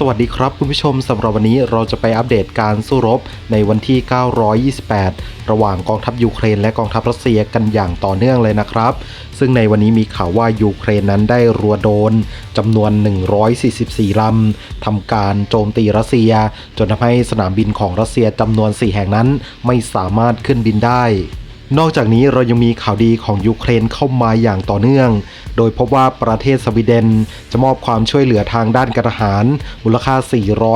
สวัสดีครับคุณผู้ชมสำหรับวันนี้เราจะไปอัปเดตการสู้รบในวันที่ 928 ระหว่างกองทัพยูเครนและกองทัพรัสเซียกันอย่างต่อเนื่องเลยนะครับ ซึ่งในวันนี้มีข่าวว่ายูเครนนั้นได้รัวโดนจำนวน 144 ลำทำการโจมตีรัสเซีย จนทำให้สนามบินของรัสเซียจำนวน 4 แห่งนั้นไม่สามารถขึ้นบินได้ นอกจากนี้เรายังมีข่าวดีของยูเครนเข้ามาอย่างต่อเนื่อง โดยพบว่าประเทศสวีเดน จะมอบความช่วยเหลือทางด้านการทหาร มูลค่า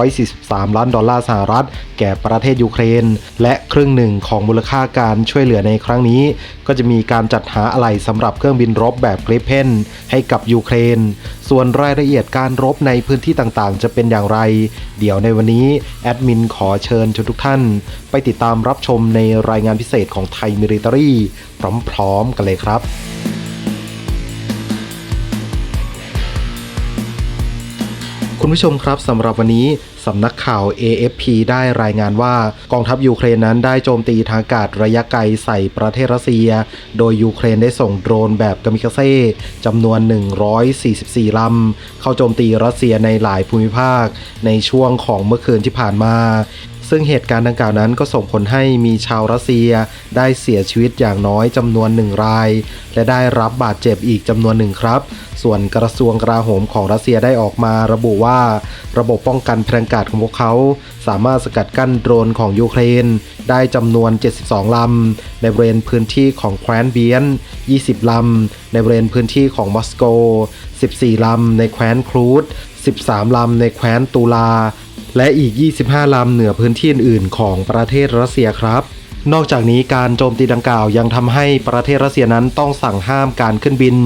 443 ล้านดอลลาร์สหรัฐ แก่ประเทศยูเครน และครึ่งหนึ่งของมูลค่าการช่วยเหลือในครั้งนี้ ก็จะมีการจัดหาอะไหล่สำหรับเครื่องบินรบแบบกริปเพนให้กับยูเครน ส่วนรายละเอียดการรบในพื้นที่ต่างๆ จะเป็นอย่างไร เดี๋ยวในวันนี้แอดมินขอเชิญชวนทุกท่าน ไปติดตามรับชมในรายงานพิเศษของไทยมิลิเตอรี่พร้อมๆ กันเลยครับ คุณผู้ชมครับสำหรับวันนี้สำนักข่าว AFP ได้รายงานว่ากองทัพยูเครนนั้นได้โจมตีทางอากาศระยะไกลใส่ประเทศรัสเซีย โดยยูเครนได้ส่งโดรนแบบกามิคาเซ่จำนวน 144 ลำ เข้าโจมตีรัสเซียในหลายภูมิภาคในช่วงของเมื่อคืนที่ผ่านมา ซึ่งเหตุการณ์ดังกล่าวนั้นก็ส่งผลให้มีชาวรัสเซียได้เสียชีวิตอย่างน้อยจำนวนหนึ่งราย และได้รับบาดเจ็บอีกจำนวนหนึ่งครับ ส่วนกระทรวงกลาโหมของรัสเซียได้ออกมาระบุว่า ระบบป้องกันพลังกาศของพวกเขา สามารถสกัดกั้นโดรนของยูเครน ได้จำนวน 72 ลำ ในบริเวณพื้นที่ของแคว้นเบียน 20 ลำ ในบริเวณพื้นที่ของมอสโก 14 ลำ ในแคว้นครูด13 ลำ ในแคว้นตูลา และอีก 25 ลำเหนือพื้นที่อื่นๆ ของประเทศรัสเซียครับ นอกจากนี้การโจมตีดังกล่าวยังทำให้ประเทศรัสเซียนั้นต้องสั่งห้ามการขึ้นบิน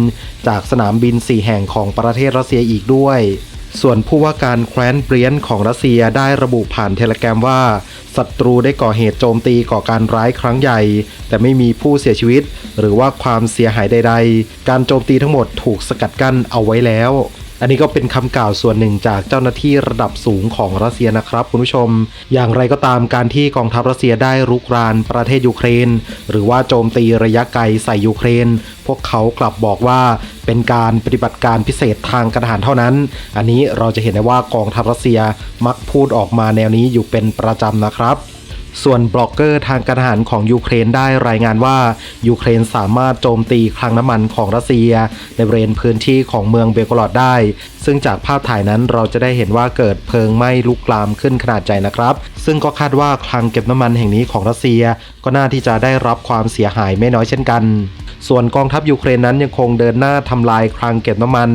จากสนามบิน 4 แห่งของประเทศรัสเซียอีกด้วย ส่วนผู้ว่าการแคว้นเบรียนของรัสเซียได้ระบุผ่านเทเลแกรมว่าศัตรูได้ก่อเหตุโจมตีก่อการร้ายครั้งใหญ่ แต่ไม่มีผู้เสียชีวิต หรือว่าความเสียหายใด ๆ การโจมตีทั้งหมดถูกสกัดกั้นเอาไว้แล้ว อันนี้ก็เป็นคำกล่าวส่วนหนึ่งจากเจ้าหน้าที่ระดับสูงของรัสเซียนะครับคุณผู้ชม อย่างไรก็ตามการที่กองทัพรัสเซียได้รุกรานประเทศยูเครน หรือว่าโจมตีระยะไกลใส่ยูเครน พวกเขากลับบอกว่าเป็นการปฏิบัติการพิเศษทางการทหารเท่านั้น อันนี้เราจะเห็นได้ว่ากองทัพรัสเซียมักพูดออกมาแนวนี้อยู่เป็นประจำนะครับ ส่วนบล็อกเกอร์ทางการทหารของยูเครนได้รายงานว่า ยูเครนสามารถโจมตีคลังน้ำมันของรัสเซีย ในบริเวณพื้นที่ของเมืองเบลกรอดได้ ซึ่งจากภาพถ่ายนั้นเราจะได้เห็นว่าเกิดเพลิงไหม้ลุกลามขึ้นขนาดใหญ่นะครับ ซึ่งก็คาดว่าคลังเก็บน้ำมันแห่งนี้ของรัสเซีย ก็น่าที่จะได้รับความเสียหายไม่น้อยเช่นกัน ส่วนกองทัพยูเครนนั้นยังคงเดินหน้าทำลายคลังเก็บน้ำมัน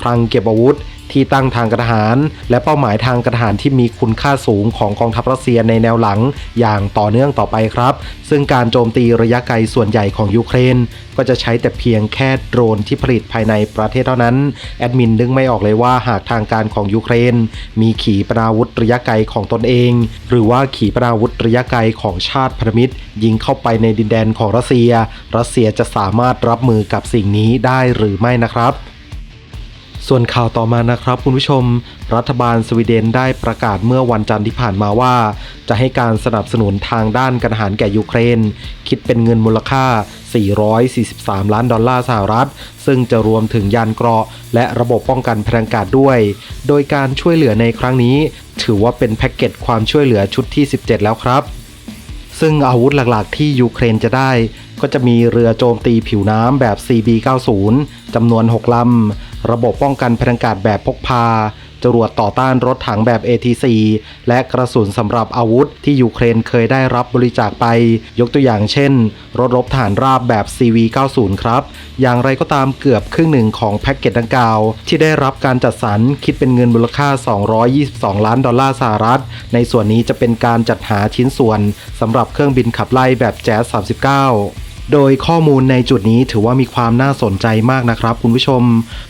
คลังเก็บอาวุธ ที่ตั้งทางกรทหาร และเป้าหมายทางกรทหารที่มีคุณค่าสูงของกองทัพรัสเซียในแนวหลัง อย่างต่อเนื่องต่อไปครับ ซึ่งการโจมตีระยะไกลส่วนใหญ่ของยูเครน ก็จะใช้แต่เพียงแค่โดรนที่ผลิตภายในประเทศเท่านั้น แอดมินนึกไม่ออกเลยว่าหากทางการของยูเครน มีขีปนาวุธระยะไกลของตนเอง หรือว่าขีปนาวุธระยะไกลของชาติพันธมิตร ยิงเข้าไปในดินแดนของรัสเซีย รัสเซียจะสามารถรับมือกับสิ่งนี้ได้หรือไม่นะครับ ส่วนข่าวต่อมานะครับคุณผู้ชม รัฐบาลสวีเดนได้ประกาศเมื่อวันจันทร์ที่ผ่านมาว่า จะให้การสนับสนุนทางด้านการทหารแก่ยูเครน คิดเป็นเงินมูลค่า 443 ล้านดอลลาร์สหรัฐ ซึ่งจะรวมถึงยานเกราะ และระบบป้องกันพลังอากาศด้วย โดยการช่วยเหลือในครั้งนี้ ถือว่าเป็นแพ็กเกจความช่วยเหลือชุดที่ 17 แล้วครับซึ่งอาวุธหลักๆ ที่ยูเครนจะได้ ก็จะมีเรือโจมตีผิวน้ำแบบ CB90 จำนวน 6 ลำ ระบบป้องกันพลังกาศแบบพกพา จรวดต่อต้านรถถังแบบ ATC และกระสุนสำหรับอาวุธที่ยูเครนเคยได้รับบริจาคไป ยกตัวอย่างเช่น รถรบฐานราบแบบ CV90 ครับ อย่างไรก็ตามเกือบครึ่งหนึ่งของแพ็กเกจดังกล่าว ที่ได้รับการจัดสรรคิดเป็นเงินมูลค่า 222 ล้านดอลลาร์สหรัฐ ในส่วนนี้จะเป็นการจัดหาชิ้นส่วนสำหรับเครื่องบินขับไล่แบบแจ๊ส39 โดยข้อมูลในจุดนี้ถือว่ามีความน่าสนใจมากนะครับคุณผู้ชม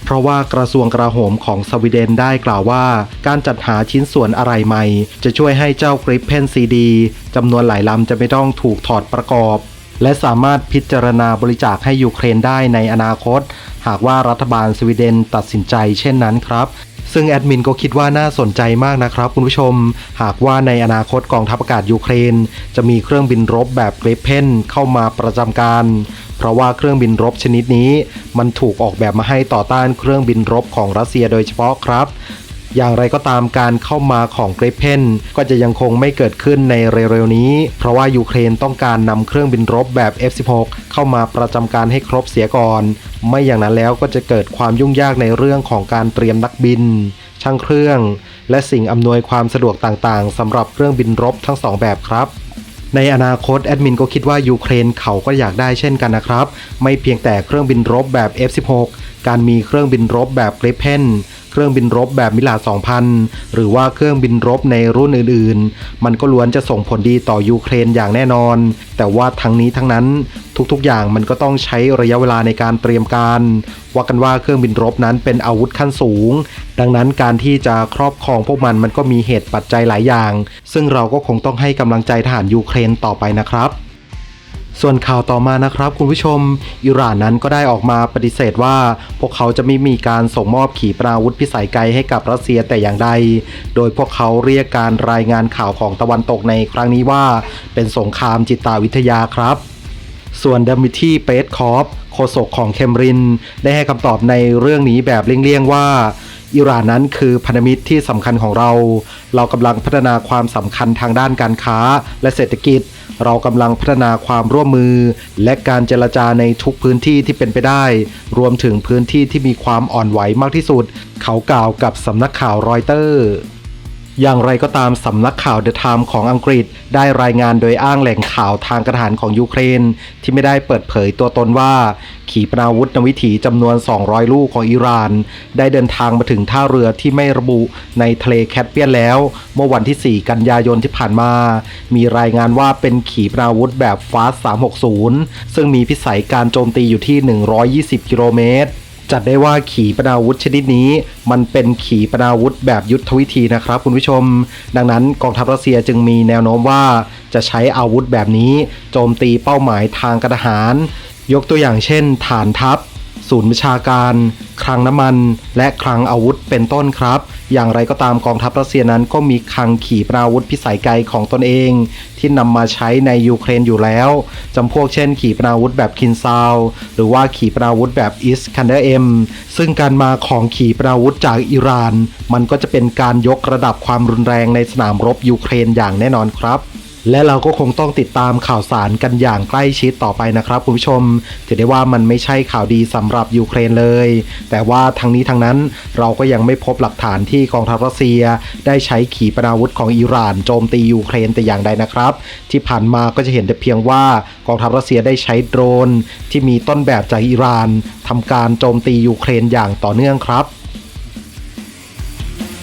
เพราะว่ากระทรวงกลาโหมของสวีเดนได้กล่าวว่า การจัดหาชิ้นส่วนอะไรใหม่ จะช่วยให้เจ้ากริปเพนซีดีจำนวนหลายลำจะไม่ต้องถูกถอดประกอบ และสามารถพิจารณาบริจาคให้ยูเครนได้ในอนาคต หากว่ารัฐบาลสวีเดนตัดสินใจเช่นนั้นครับ ซึ่งแอดมินก็คิดว่าน่าสนใจมากนะครับคุณผู้ชม หากว่าในอนาคตกองทัพอากาศยูเครน จะมีเครื่องบินรบแบบเกรเพนเข้ามาประจำการ เพราะว่าเครื่องบินรบชนิดนี้ มันถูกออกแบบมาให้ต่อต้านเครื่องบินรบของรัสเซียโดยเฉพาะครับ อย่างไรก็ตามการเข้ามาของเกรเพนก็จะยังคงไม่เกิดขึ้นในเร็วๆนี้ เพราะว่ายูเครนต้องการนำเครื่องบินรบแบบ F16 เข้ามาประจำการให้ครบเสียก่อน ไม่อย่างนั้นแล้วก็จะเกิดความยุ่งยากในเรื่องของการเตรียมนักบิน ช่างเครื่อง และสิ่งอำนวยความสะดวกต่างๆสำหรับเครื่องบินรบทั้งสองแบบครับในอนาคตแอดมินก็คิดว่ายูเครนเขาก็อยากได้เช่นกันนะครับ ไม่เพียงแต่เครื่องบินรบแบบ F16 การมีเครื่องบินรบแบบกรเพน เครื่องบินรบแบบมิลา2000 หรือว่าเครื่องบินรบในรุ่นอื่นๆ มันก็ล้วนจะส่งผลดีต่อยูเครนอย่างแน่นอน แต่ว่าทั้งนี้ทั้งนั้นทุกๆ อย่างมันก็ต้องใช้ระยะเวลาในการเตรียมการ ว่ากันว่าเครื่องบินรบนั้นเป็นอาวุธขั้นสูง ดังนั้นการที่จะครอบครองพวกมันมันก็มีเหตุปัจจัยหลายอย่าง ซึ่งเราก็คงต้องให้กำลังใจทหารยูเครนต่อไปนะครับ ส่วนข่าวต่อมานะครับคุณผู้ชม อิหร่านนั้นก็ได้ออกมาปฏิเสธว่า พวกเขาจะไม่มีการส่งมอบขีปนาวุธพิสัยไกลให้กับรัสเซียแต่อย่างใด โดยพวกเขาเรียกการรายงานข่าวของตะวันตกในครั้งนี้ว่า เป็นสงครามจิตวิทยาครับ ส่วนดมิทีเปสคอฟโฆษกของเคมริน ได้ให้คำตอบในเรื่องนี้แบบเลี่ยงๆว่าอิหร่านนั้นคือพันธมิตรที่สำคัญของเรา เรากำลังพัฒนาความสำคัญทางด้านการค้าและเศรษฐกิจ เรากำลังพัฒนาความร่วมมือ และการเจรจาในทุกพื้นที่ที่เป็นไปได้ รวมถึงพื้นที่ที่มีความอ่อนไหวมากที่สุด เขากล่าวกับสำนักข่าวรอยเตอร์ อย่างไรก็ตามสำนักข่าว The Times ของอังกฤษ ได้รายงานโดยอ้างแหล่งข่าวทางกรทหารของยูเครน ที่ไม่ได้เปิดเผยตัวตนว่า ขีปนาวุธนวิถีจำนวน 200 ลูกของอิหร่าน ได้เดินทางมาถึงท่าเรือที่ไม่ระบุในทะเลแคสเปียนแล้ว เมื่อวันที่ 4 กันยายนที่ผ่านมา มีรายงานว่าเป็นขีปนาวุธแบบฟาส 360 ซึ่งมีพิสัยการโจมตีอยู่ที่ 120 กิโลเมตร จัดได้ว่าขีปนาวุธชนิดนี้ มันเป็นขีปนาวุธแบบยุทธวิธีนะครับคุณผู้ชม ดังนั้นกองทัพรัสเซียจึงมีแนวโน้มว่าจะใช้อาวุธแบบนี้ โจมตีเป้าหมายทางกรทหาร ยกตัวอย่างเช่น ฐานทัพ ศูนย์บัญชาการ คลังน้ำมัน และคลังอาวุธเป็นต้นครับ อย่างไรก็ตามกองทัพรัสเซียนั้นก็มีคลังขีปนาวุธพิสัยไกลของตนเอง ที่นำมาใช้ในยูเครนอยู่แล้วจำพวกเช่น ขีปนาวุธแบบคินซาวหรือว่าขีปนาวุธแบบอิสคันเดอร์เอ็มซึ่งการมาของขีปนาวุธจากอิหร่าน มันก็จะเป็นการยกระดับความรุนแรงในสนามรบยูเครนอย่างแน่นอนครับ และเราก็คงต้องติดตามข่าวสารกันอย่างใกล้ชิดต่อไปนะครับคุณผู้ชมถือได้ว่ามันไม่ใช่ข่าวดีสำหรับยูเครนเลย แต่ว่าทั้งนี้ทั้งนั้นเราก็ยังไม่พบหลักฐานที่กองทัพรัสเซีย ได้ใช้ขีปนาวุธของอิหร่านโจมตียูเครนแต่อย่างใดนะครับ ที่ผ่านมาก็จะเห็นแต่เพียงว่ากองทัพรัสเซียได้ใช้โดรน ที่มีต้นแบบจากอิหร่านทำการโจมตียูเครนอย่างต่อเนื่องครับ